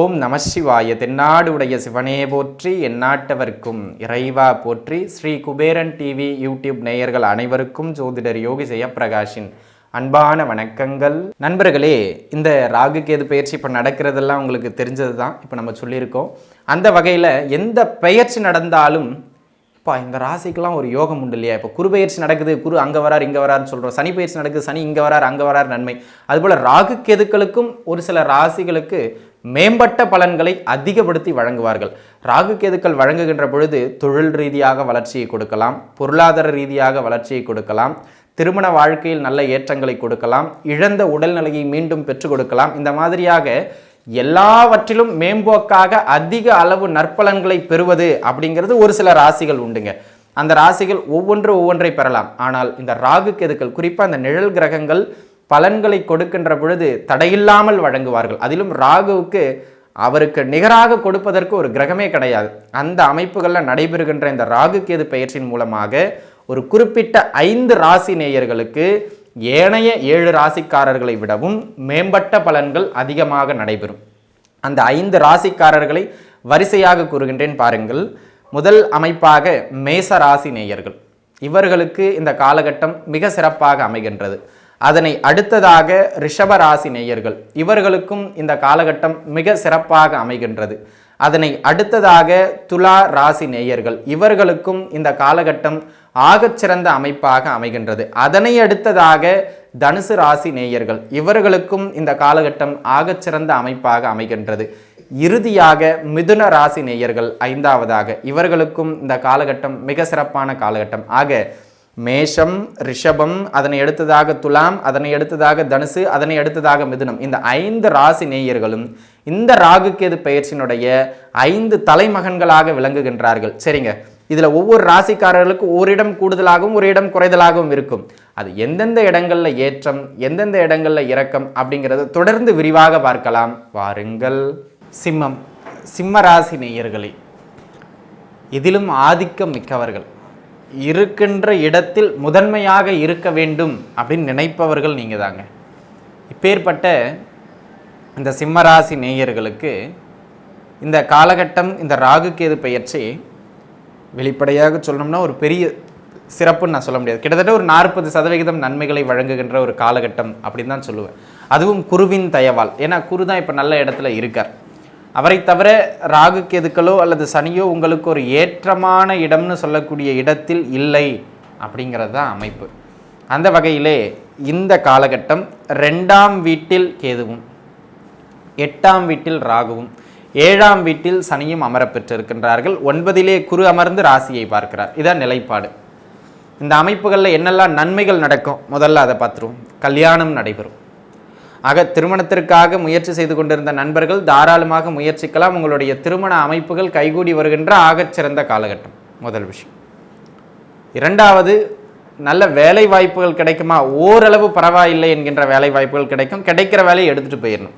ஓம் நம சிவாய. தென்னாடு உடைய சிவனே போற்றி எந்நாட்டவர்க்கும் இறைவா போற்றி. ஸ்ரீ குபேரன் டிவி யூடியூப் நேயர்கள் அனைவருக்கும் ஜோதிடர் யோகி ஜெயப்பிரகாஷின் அன்பான வணக்கங்கள். நண்பர்களே இந்த ராகு கேது பயிற்சி இப்போ நடக்கிறதெல்லாம் உங்களுக்கு தெரிஞ்சது தான் இப்போ நம்ம சொல்லியிருக்கோம். அந்த வகையில் எந்த பயிற்சி நடந்தாலும் அப்பா இந்த ராசிக்கெல்லாம் ஒரு யோகம் உண்டு இல்லையா? இப்போ குரு பயிற்சி நடக்குது குரு அங்கே வரார் இங்கே வரார்னு சொல்கிறோம் சனி பயிற்சி நடக்குது சனி இங்கே வரார் அங்கே வரார் நன்மை. அதுபோல் ராகு கேதுக்களுக்கும் ஒரு சில ராசிகளுக்கு மேம்பட்ட பலன்களை அதிகப்படுத்தி வழங்குவார்கள். ராகு கேதுக்கள் வழங்குகின்ற பொழுது தொழில் ரீதியாக வளர்ச்சியை கொடுக்கலாம் பொருளாதார ரீதியாக வளர்ச்சியை கொடுக்கலாம் திருமண வாழ்க்கையில் நல்ல ஏற்றங்களை கொடுக்கலாம் இழந்த உடல்நிலையை மீண்டும் பெற்றுக் கொடுக்கலாம். இந்த மாதிரியாக எல்லாவற்றிலும் மேம்போக்காக அதிக அளவு நற்பலன்களை பெறுவது அப்படிங்கிறது ஒரு சில ராசிகள் உண்டுங்க. அந்த ராசிகள் ஒவ்வொன்று ஒவ்வொன்றை பெறலாம். ஆனால் இந்த ராகு கெதுக்கள் குறிப்பாக அந்த நிழல் கிரகங்கள் பலன்களை கொடுக்கின்ற பொழுது தடையில்லாமல் வழங்குவார்கள். அதிலும் ராகுவுக்கு அவருக்கு நிகராக கொடுப்பதற்கு ஒரு கிரகமே கிடையாது. அந்த அமைப்புகளில் நடைபெறுகின்ற இந்த ராகு கேது பயிற்சியின் மூலமாக ஒரு குறிப்பிட்ட ஐந்து ராசி நேயர்களுக்கு ஏனைய ஏழு ராசிக்காரர்களை விடவும் மேம்பட்ட பலன்கள் அதிகமாக நடைபெறும். அந்த ஐந்து ராசிக்காரர்களை வரிசையாக கூறுகின்றேன் பாருங்கள். முதல் அமைப்பாக மேச ராசி நேயர்கள். இவர்களுக்கு இந்த காலகட்டம் மிக சிறப்பாக அமைகின்றது. அதனை அடுத்ததாக ரிஷப ராசி நேயர்கள். இவர்களுக்கும் இந்த காலகட்டம் மிக சிறப்பாக அமைகின்றது. அதனை அடுத்ததாக துலா ராசி நேயர்கள். இவர்களுக்கும் இந்த காலகட்டம் ஆகச்சிறந்த அமைப்பாக அமைகின்றது. அதனை அடுத்ததாக தனுசு ராசி நேயர்கள் இவர்களுக்கும் இந்த காலகட்டம் ஆகச்சிறந்த அமைப்பாக அமைகின்றது. இறுதியாக மிதுன ராசி நேயர்கள் ஐந்தாவதாக இவர்களுக்கும் இந்த காலகட்டம் மிக சிறப்பான காலகட்டம். ஆக மேஷம் ரிஷபம் அதனை அடுத்ததாக துலாம் அதனை அடுத்ததாக தனுசு அதனை அடுத்ததாக மிதுனம். இந்த ஐந்து ராசி நேயர்களும் இந்த ராகுக்கேது பயிற்சியினுடைய ஐந்து தலைமகன்களாக விளங்குகின்றார்கள். சரிங்க. இதில் ஒவ்வொரு ராசிக்காரர்களுக்கு ஒரு இடம் கூடுதலாகவும் ஒரு இடம் குறைதலாகவும் இருக்கும். அது எந்தெந்த இடங்களில் ஏற்றம் எந்தெந்த இடங்களில் இறக்கம் அப்படிங்கிறத தொடர்ந்து விரிவாக பார்க்கலாம். வாருங்கள். சிம்மம் சிம்ம ராசி நேயர்களே இதிலும் ஆதிக்கம் மிக்கவர்கள். இருக்கின்ற இடத்தில் முதன்மையாக இருக்க வேண்டும் அப்படின்னு நினைப்பவர்கள் நீங்கள் தாங்க இப்பேற்பட்ட இந்த சிம்மராசி நேயர்களுக்கு இந்த காலகட்டம் இந்த ராகு கேது பெயர்ச்சி வெளிப்படையாக சொல்லணும்னா ஒரு பெரிய சிறப்புன்னு நான் சொல்ல முடியாது. கிட்டத்தட்ட ஒரு நாற்பது சதவிகிதம் நன்மைகளை வழங்குகின்ற ஒரு காலகட்டம் அப்படின்னு தான் சொல்லுவேன். அதுவும் குருவின் தயவால். ஏன்னா குரு தான் இப்போ நல்ல இடத்துல இருக்கார். அவரை தவிர ராகு கேதுக்களோ அல்லது சனியோ உங்களுக்கு ஒரு ஏற்றமான இடம்னு சொல்லக்கூடிய இடத்தில் இல்லை அப்படிங்கிறது தான் அமைப்பு. அந்த வகையிலே இந்த காலகட்டம் ரெண்டாம் வீட்டில் கேதுவும் எட்டாம் வீட்டில் ராகுவும் ஏழாம் வீட்டில் சனியும் அமரப்பெற்றிருக்கின்றார்கள். ஒன்பதிலே குரு அமர்ந்து ராசியை பார்க்கிறார். இதான் நிலைப்பாடு. இந்த அமைப்புகளில் என்னெல்லாம் நன்மைகள் நடக்கும்? முதல்ல அதை பார்த்துருவோம். கல்யாணம் நடைபெறும். ஆக திருமணத்திற்காக முயற்சி செய்து கொண்டிருந்த நண்பர்கள் தாராளமாக முயற்சிக்கலாம். உங்களுடைய திருமண அமைப்புகள் கைகூடி வருகின்ற ஆகச்சிறந்த காலகட்டம். முதல் விஷயம். இரண்டாவது நல்ல வேலை வாய்ப்புகள் கிடைக்குமா? ஓரளவு பரவாயில்லை என்கின்ற வேலை வாய்ப்புகள் கிடைக்கும். கிடைக்கிற வேலையை எடுத்துகிட்டு போயிடணும்.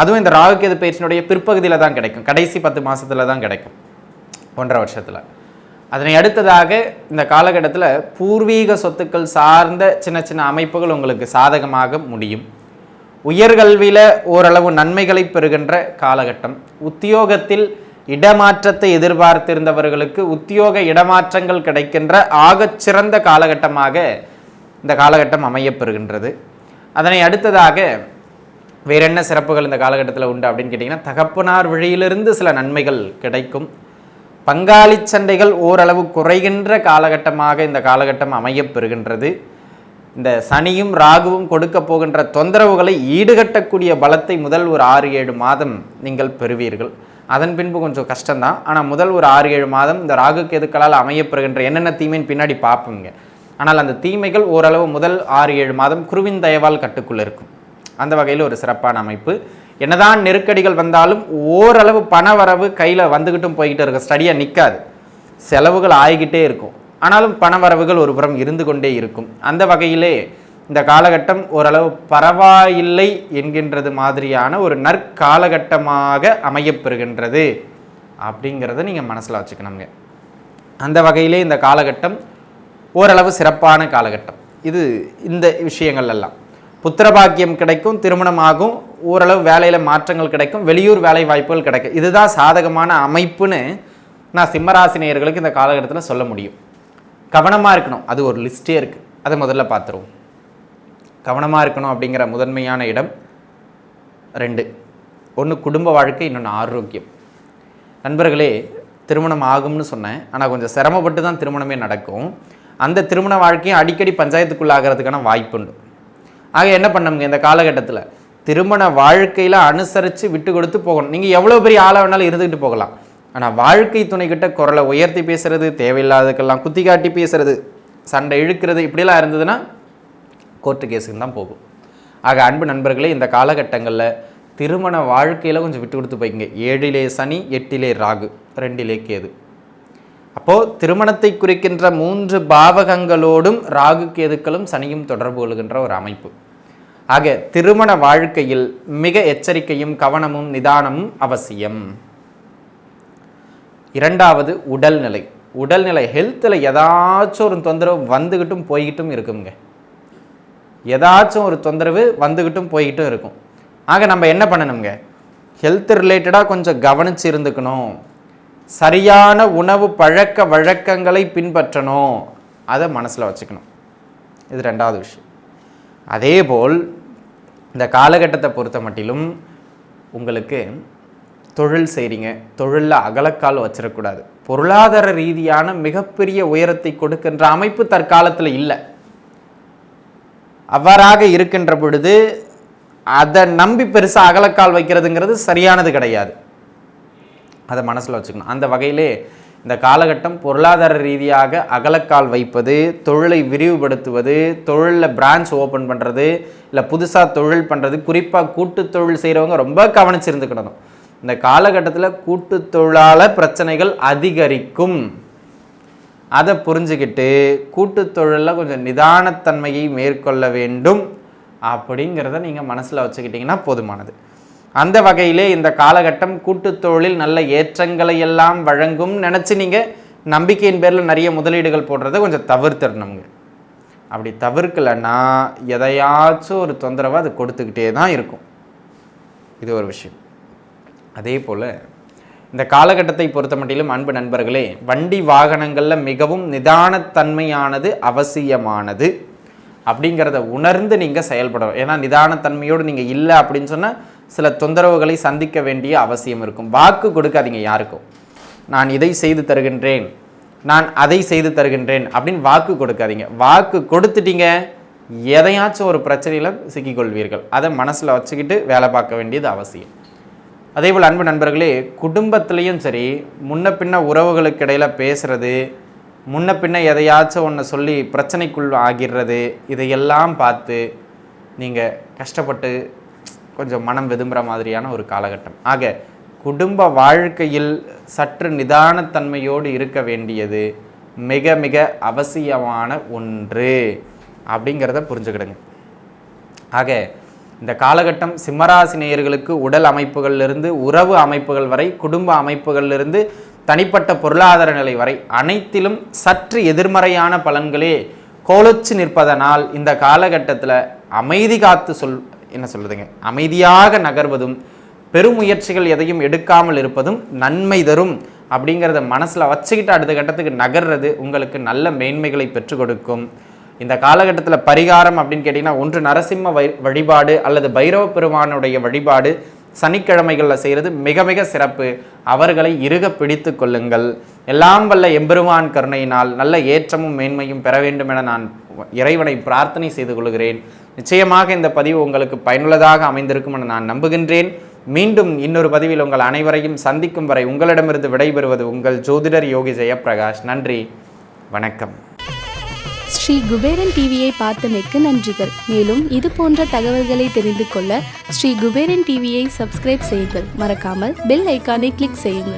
அதுவும் இந்த ராகுகேது பயிற்சியினுடைய பிற்பகுதியில் தான் கிடைக்கும். கடைசி பத்து மாதத்தில் தான் கிடைக்கும். ஒன்றரை வருஷத்தில். அதனை அடுத்ததாக இந்த காலகட்டத்தில் பூர்வீக சொத்துக்கள் சார்ந்த சின்ன சின்ன அமைப்புகள் உங்களுக்கு சாதகமாக முடியும். உயர்கல்வியில் ஓரளவு நன்மைகளை பெறுகின்ற காலகட்டம். உத்தியோகத்தில் இடமாற்றத்தை எதிர்பார்த்திருந்தவர்களுக்கு உத்தியோக இடமாற்றங்கள் கிடைக்கின்ற ஆகச்சிறந்த காலகட்டமாக இந்த காலகட்டம் அமையப்பெறுகின்றது அதனை அடுத்ததாக வேற என்ன சிறப்புகள் இந்த காலகட்டத்தில் உண்டு அப்படின்னு கேட்டிங்கன்னா தகப்பனார் வழியிலிருந்து சில நன்மைகள் கிடைக்கும். பங்காளி சண்டைகள் ஓரளவு குறைகின்ற காலகட்டமாக இந்த காலகட்டம் அமையப்பெறுகின்றது. இந்த சனியும் ராகுவும் கொடுக்க போகின்ற தொந்தரவுகளை ஈடுகட்டக்கூடிய பலத்தை முதல் ஒரு ஆறு ஏழு மாதம் நீங்கள் பெறுவீர்கள். அதன் பின்பு கொஞ்சம் கஷ்டம்தான். ஆனால் முதல் ஒரு ஆறு ஏழு மாதம் இந்த ராகு கேதுக்களால் அமையப்பெறுகின்ற என்னென்ன தீமைன்னு பின்னாடி பார்ப்போங்க ஆனால் அந்த தீமைகள் ஓரளவு முதல் ஆறு ஏழு மாதம் குருவின் தயவால் கட்டுக்குள்ளே இருக்கும். அந்த வகையில் ஒரு சிறப்பான அமைப்பு. என்னதான் நெருக்கடிகள் வந்தாலும் ஓரளவு பண வரவு கையில் வந்துக்கிட்டும் போய்கிட்டு இருக்க ஸ்டடியாக நிற்காது செலவுகள் ஆகிக்கிட்டே இருக்கும். ஆனாலும் பண வரவுகள் ஒரு புறம் இருந்து கொண்டே இருக்கும். அந்த வகையிலே இந்த காலகட்டம் ஓரளவு பரவாயில்லை என்கின்றது மாதிரியான ஒரு நற்காலகட்டமாக அமையப்பெறுகின்றது அப்படிங்கிறத நீங்கள் மனசில் வச்சுக்கணுங்க. அந்த வகையிலே இந்த காலகட்டம் ஓரளவு சிறப்பான காலகட்டம். இது இந்த விஷயங்கள் எல்லாம். புத்திரபாக்கியம் கிடைக்கும் திருமணம் ஆகும் ஓரளவு வேலையில் மாற்றங்கள் கிடைக்கும் வெளியூர் வேலை வாய்ப்புகள் கிடைக்கும். இதுதான் சாதகமான அமைப்புன்னு நான் சிம்மராசினியர்களுக்கு இந்த காலகட்டத்தில் சொல்ல முடியும். கவனமாக இருக்கணும். அது ஒரு லிஸ்ட்டே இருக்குது அதை முதல்ல பார்த்துருவோம். கவனமாக இருக்கணும் அப்படிங்கிற முதன்மையான இடம் ரெண்டு. ஒன்று குடும்ப வாழ்க்கை இன்னொன்று ஆரோக்கியம். நண்பர்களே திருமணம் ஆகும்னு சொன்னேன். ஆனால் கொஞ்சம் சிரமப்பட்டு தான் திருமணமே நடக்கும். அந்த திருமண வாழ்க்கையும் அடிக்கடி பஞ்சாயத்துக்குள்ளாகிறதுக்கான வாய்ப்புண்டு. ஆக என்ன பண்ணமுங்க இந்த காலகட்டத்தில்? திருமண வாழ்க்கையில் அனுசரித்து விட்டு கொடுத்து போகணும். நீங்கள் எவ்வளோ பெரிய ஆளாக வேணாலும் இருந்துக்கிட்டு போகலாம். ஆனால் வாழ்க்கை துணைக்கிட்ட குரலை உயர்த்தி பேசுறது தேவையில்லாததுக்கெல்லாம் குத்தி காட்டி பேசுறது சண்டை இழுக்கிறது இப்படிலாம் இருந்ததுன்னா கோர்ட்டு கேஸுக்கு தான் போகும். ஆக அன்பு நண்பர்களே இந்த காலகட்டங்களில் திருமண வாழ்க்கையில் கொஞ்சம் விட்டு கொடுத்து போய்ங்க ஏழிலே சனி எட்டிலே ராகு ரெண்டிலே கேது. அப்போது திருமணத்தை குறிக்கின்ற மூன்று பாவகங்களோடும் ராகு கேதுக்களும் சனியும் தொடர்பு கொள்கின்ற ஒரு அமைப்பு. ஆக திருமண வாழ்க்கையில் மிக எச்சரிக்கையும் கவனமும் நிதானமும் அவசியம். இரண்டாவது உடல்நிலை. உடல்நிலை ஹெல்த்தில் ஏதாச்சும் ஒரு தொந்தரவு வந்துக்கிட்டும் போய்கிட்டும் இருக்குங்க ஏதாச்சும் ஒரு தொந்தரவு வந்துக்கிட்டும் போய்கிட்டும் இருக்கும். ஆக நம்ம என்ன பண்ணணுங்க ஹெல்த் ரிலேட்டடாக கொஞ்சம் கவனித்து இருந்துக்கணும். சரியான உணவு பழக்க வழக்கங்களை பின்பற்றணும். அதை மனசில் வச்சுக்கணும். இது ரெண்டாவது விஷயம். அதேபோல் இந்த காலகட்டத்தை பொறுத்த மட்டிலும் உங்களுக்கு தொழில் செய்கிறீங்க தொழிலில் அகலக்கால் வச்சிடக்கூடாது பொருளாதார ரீதியான மிகப்பெரிய உயரத்தை கொடுக்கின்ற அமைப்பு தற்காலத்தில் இல்லை. அவ்வாறாக இருக்கின்ற பொழுது அதை நம்பி பெருசாக அகலக்கால் வைக்கிறதுங்கிறது சரியானது கிடையாது. அதை மனசில் வச்சுக்கணும். அந்த வகையிலே இந்த காலகட்டம் பொருளாதார ரீதியாக அகலக்கால் வைப்பது தொழிலை விரிவுபடுத்துவது தொழிலில் பிரான்ச் ஓப்பன் பண்ணுறது இல்லை புதுசாக தொழில் பண்ணுறது குறிப்பாக கூட்டு தொழில் செய்கிறவங்க ரொம்ப கவனிச்சிருந்துக்கிடணும் இந்த காலகட்டத்தில் கூட்டு தொழிலாளர் பிரச்சனைகள் அதிகரிக்கும். அதை புரிஞ்சுக்கிட்டு கூட்டு தொழிலில் கொஞ்சம் நிதானத்தன்மையை மேற்கொள்ள வேண்டும். அப்படிங்கிறத நீங்கள் மனசில் வச்சுக்கிட்டிங்கன்னா போதுமானது. அந்த வகையிலே இந்த காலகட்டம் கூட்டுத் தொழில் நல்ல ஏற்றங்களை எல்லாம் வழங்கும் நினச்சி நீங்கள் நம்பிக்கையின் பேரில் நிறைய முதலீடுகள் போடுறதை கொஞ்சம் தவிர்த்துடணுங்க. அப்படி தவிர்க்கலைன்னா எதையாச்சும் ஒரு தொந்தரவை அது கொடுத்துக்கிட்டே தான் இருக்கும். இது ஒரு விஷயம். அதே போல் இந்த காலகட்டத்தை பொறுத்த மட்டிலும் அன்பு நண்பர்களே வண்டி வாகனங்களில் மிகவும் நிதானத்தன்மையானது அவசியமானது. அப்படிங்கிறத உணர்ந்து நீங்கள் செயல்படணும் ஏன்னா நிதானத்தன்மையோடு நீங்கள் இல்லை அப்படின்னு சொன்னால் சில தொந்தரவுகளை சந்திக்க வேண்டிய அவசியம் இருக்கும். வாக்கு கொடுக்காதீங்க யாருக்கும். நான் இதை செய்து தருகின்றேன். நான் அதை செய்து தருகின்றேன் அப்படின்னு வாக்கு கொடுக்காதீங்க. வாக்கு கொடுத்துட்டீங்க. எதையாச்சும் ஒரு பிரச்சனையில் சிக்கிக்கொள்வீர்கள். அதை மனசில் வச்சுக்கிட்டு வேலை பார்க்க வேண்டியது அவசியம். அதே போல் அன்பு நண்பர்களே குடும்பத்துலேயும் சரி முன்ன பின்ன உறவுகளுக்கு இடையில் பேசுகிறது முன்ன பின்ன எதையாச்சும் ஒன்று சொல்லி பிரச்சனைக்குள் ஆகிடுறது இதையெல்லாம் பார்த்து நீங்கள் கஷ்டப்பட்டு கொஞ்சம் மனம் வெதும்புற மாதிரியான ஒரு காலகட்டம். ஆக குடும்ப வாழ்க்கையில் சற்று நிதானத்தன்மையோடு இருக்க வேண்டியது மிக மிக அவசியமான ஒன்று அப்படிங்கிறத புரிஞ்சுக்கிடுங்க. ஆக இந்த காலகட்டம் சிம்மராசி நேயர்களுக்கு உடல் அமைப்புகளிலிருந்து உறவு அமைப்புகள் வரை குடும்ப அமைப்புகளிலிருந்து தனிப்பட்ட பொருளாதார நிலை வரை அனைத்திலும் சற்று எதிர்மறையான பலன்களே கோலச்சு நிற்பதனால் இந்த காலகட்டத்தில் அமைதி காத்து சொல் என்ன சொல்லுதுங்க அமைதியாக நகர்வதும் பெருமுயற்சிகள் எதையும் எடுக்காமல் இருப்பதும் நன்மை தரும் அப்படிங்கிறத மனசில் வச்சுக்கிட்டு அடுத்த கட்டத்துக்கு நகர்றது உங்களுக்கு நல்ல மேன்மைகளை பெற்றுக் கொடுக்கும். இந்த காலகட்டத்தில் பரிகாரம் அப்படின்னு கேட்டிங்கன்னா ஒன்று நரசிம்ம வழிபாடு அல்லது பைரவ பெருமானுடைய வழிபாடு சனிக்கிழமைகளில் செய்கிறது மிக மிக சிறப்பு. அவர்களை இருக பிடித்து கொள்ளுங்கள். எல்லாம் வல்ல எம்பெருமான் கருணையினால் நல்ல ஏற்றமும் மேன்மையும் பெற வேண்டும் என நான் இறைவனை பிரார்த்தனை செய்து கொள்கிறேன். நிச்சயமாக இந்த பதிவு உங்களுக்கு பயனுள்ளதாக அமைந்திருக்கும் என நான் நம்புகின்றேன். மீண்டும் இன்னொரு பதிவில் உங்கள் அனைவரையும் சந்திக்கும் வரை உங்களிடமிருந்து விடைபெறுவது உங்கள் ஜோதிடர் யோகி ஜெயப்பிரகாஷ். நன்றி. வணக்கம். ஸ்ரீ குபேரன் டிவியை பார்த்தமைக்கு நன்றிகள். மேலும் இது போன்ற தகவல்களை தெரிந்து கொள்ள ஸ்ரீ குபேரன் டிவியை சப்ஸ்கிரைப் செய்யுங்கள். மறக்காமல் பெல் ஐக்கானை கிளிக் செய்யுங்கள்.